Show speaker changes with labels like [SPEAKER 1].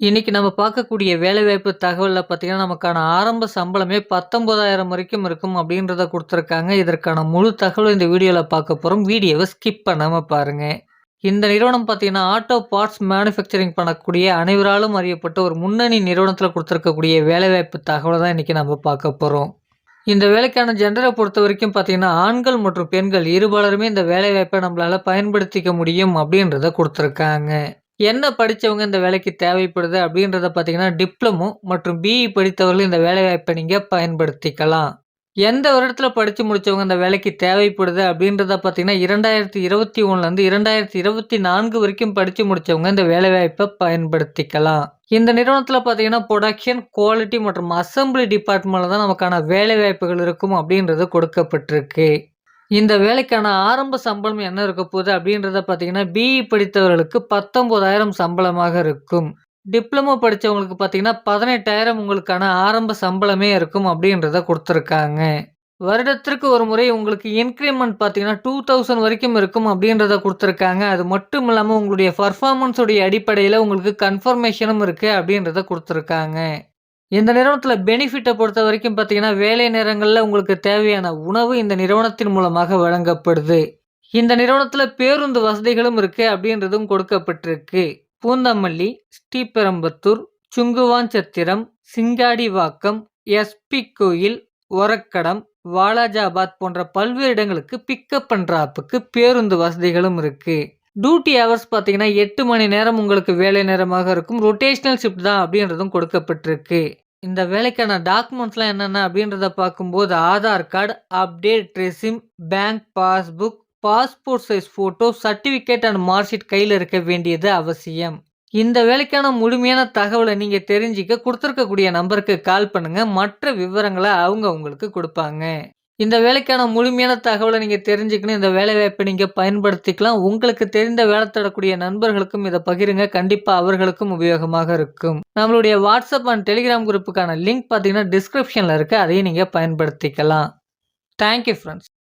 [SPEAKER 1] இன்றைக்கி நம்ம பார்க்கக்கூடிய வேலைவாய்ப்பு தகவலில் பார்த்தீங்கன்னா, நமக்கான ஆரம்ப சம்பளமே 19,000 வரைக்கும் இருக்கும் அப்படின்றத கொடுத்துருக்காங்க. இதற்கான முழு தகவலும் இந்த வீடியோவில் பார்க்க போகிறோம் வீடியோவை ஸ்கிப் பண்ணாமல் பாருங்க. இந்த நிறுவனம் பார்த்தீங்கன்னா, ஆட்டோ பார்ட்ஸ் மேனுஃபேக்சரிங் பண்ணக்கூடிய அனைவராலும் அறியப்பட்ட ஒரு முன்னணி நிறுவனத்தில் கொடுத்துருக்கக்கூடிய வேலைவாய்ப்பு தகவலை தான் இன்றைக்கி நம்ம பார்க்க போகிறோம் இந்த வேலைக்கான ஜென்ரலை பொறுத்த வரைக்கும் பார்த்தீங்கன்னா, ஆண்கள் மற்றும் பெண்கள் இருபாலருமே இந்த வேலைவாய்ப்பை நம்மளால் பயன்படுத்திக்க முடியும் அப்படின்றத கொடுத்துருக்காங்க. என்ன படித்தவங்க இந்த வேலைக்கு தேவைப்படுது அப்படின்றத பார்த்தீங்கன்னா, டிப்ளமோ மற்றும் பிஇ படித்தவர்கள் இந்த வேலைவாய்ப்பை நீங்கள் பயன்படுத்திக்கலாம். எந்த வருடத்தில் படித்து முடித்தவங்க இந்த வேலைக்கு தேவைப்படுது அப்படின்றத பார்த்தீங்கன்னா, 2021லருந்து 2024 வரைக்கும் படித்து முடிச்சவங்க இந்த வேலைவாய்ப்பை பயன்படுத்திக்கலாம். இந்த நிறுவனத்தில் பார்த்தீங்கன்னா, புரொடக்ஷன், குவாலிட்டி மற்றும் அசெம்பிளி டிபார்ட்மெண்ட்டில் தான் நமக்கான வேலைவாய்ப்புகள் இருக்கும் அப்படின்றது கொடுக்கப்பட்டிருக்கு. இந்த வேலைக்கான ஆரம்ப சம்பளம் என்ன இருக்க போகுது அப்படின்றத பார்த்தீங்கன்னா, பிஇ படித்தவர்களுக்கு 19,000 சம்பளமாக இருக்கும். டிப்ளமோ படித்தவங்களுக்கு பார்த்தீங்கன்னா, 18,000 உங்களுக்கான ஆரம்ப சம்பளமே இருக்கும் அப்படின்றத கொடுத்துருக்காங்க. வருடத்திற்கு ஒரு முறை உங்களுக்கு இன்க்ரிமெண்ட் பார்த்தீங்கன்னா, 2000 வரைக்கும் இருக்கும் அப்படின்றத கொடுத்துருக்காங்க. அது மட்டும் இல்லாமல் உங்களுடைய பர்ஃபார்மன்ஸுடைய அடிப்படையில் உங்களுக்கு கன்ஃபர்மேஷனும் இருக்குது அப்படின்றத கொடுத்துருக்காங்க. இந்த நிறுவனத்தில் பெனிஃபிட்டை பொறுத்த வரைக்கும் பார்த்தீங்கன்னா, வேலை நேரங்களில் உங்களுக்கு தேவையான உணவு இந்த நிறுவனத்தின் மூலமாக வழங்கப்படுது. இந்த நிறுவனத்தில் பேருந்து வசதிகளும் இருக்கு அப்படின்றதும் கொடுக்கப்பட்டிருக்கு. Poonamallee, Sriperumbudur, Sunguvarchatram, Singadivakkam, S P. கோயில், ஒரக்கடம், வாலாஜாபாத் போன்ற பல்வேறு இடங்களுக்கு பிக்கப் பண்ணுறாப்புக்கு பேருந்து வசதிகளும் இருக்குது டியூட்டி ஹவர்ஸ் பார்த்தீங்கன்னா, எட்டு மணி நேரம் உங்களுக்கு வேலை நேரமாக இருக்கும். ரொட்டேஷ்னல் ஷிஃப்ட் தான் அப்படின்றதும் கொடுக்கப்பட்டிருக்கு. இந்த வேலைக்கான டாக்குமெண்ட்ஸ்லாம் என்னென்ன அப்படின்றத பார்க்கும்போது, Aadhaar card, update resume bank passbook, passport size photo, certificate and mark sheet இருக்க வேண்டியது அவசியம். இந்த வேலைக்கான முழுமையான தகவலை நீங்கள் தெரிஞ்சுக்க கொடுத்துருக்கக்கூடிய நம்பருக்கு கால் பண்ணுங்கள் மற்ற விவரங்களை அவங்க உங்களுக்கு கொடுப்பாங்க இந்த வேலைக்கான முழுமையான தகவலை நீங்கள் தெரிஞ்சுக்கணும். இந்த வேலைவாய்ப்பை நீங்கள் பயன்படுத்திக்கலாம். உங்களுக்கு தெரிந்த வேலை தரக்கூடிய நண்பர்களுக்கும் இதை பகிருங்க. கண்டிப்பாக அவர்களுக்கும் உபயோகமாக இருக்கும். நம்மளுடைய வாட்ஸ்அப் அண்ட் டெலிகிராம் குரூப்புக்கான லிங்க் பார்த்தீங்கன்னா, டிஸ்கிரிப்ஷனில் இருக்குது அதையும் நீங்கள் பயன்படுத்திக்கலாம். Thank you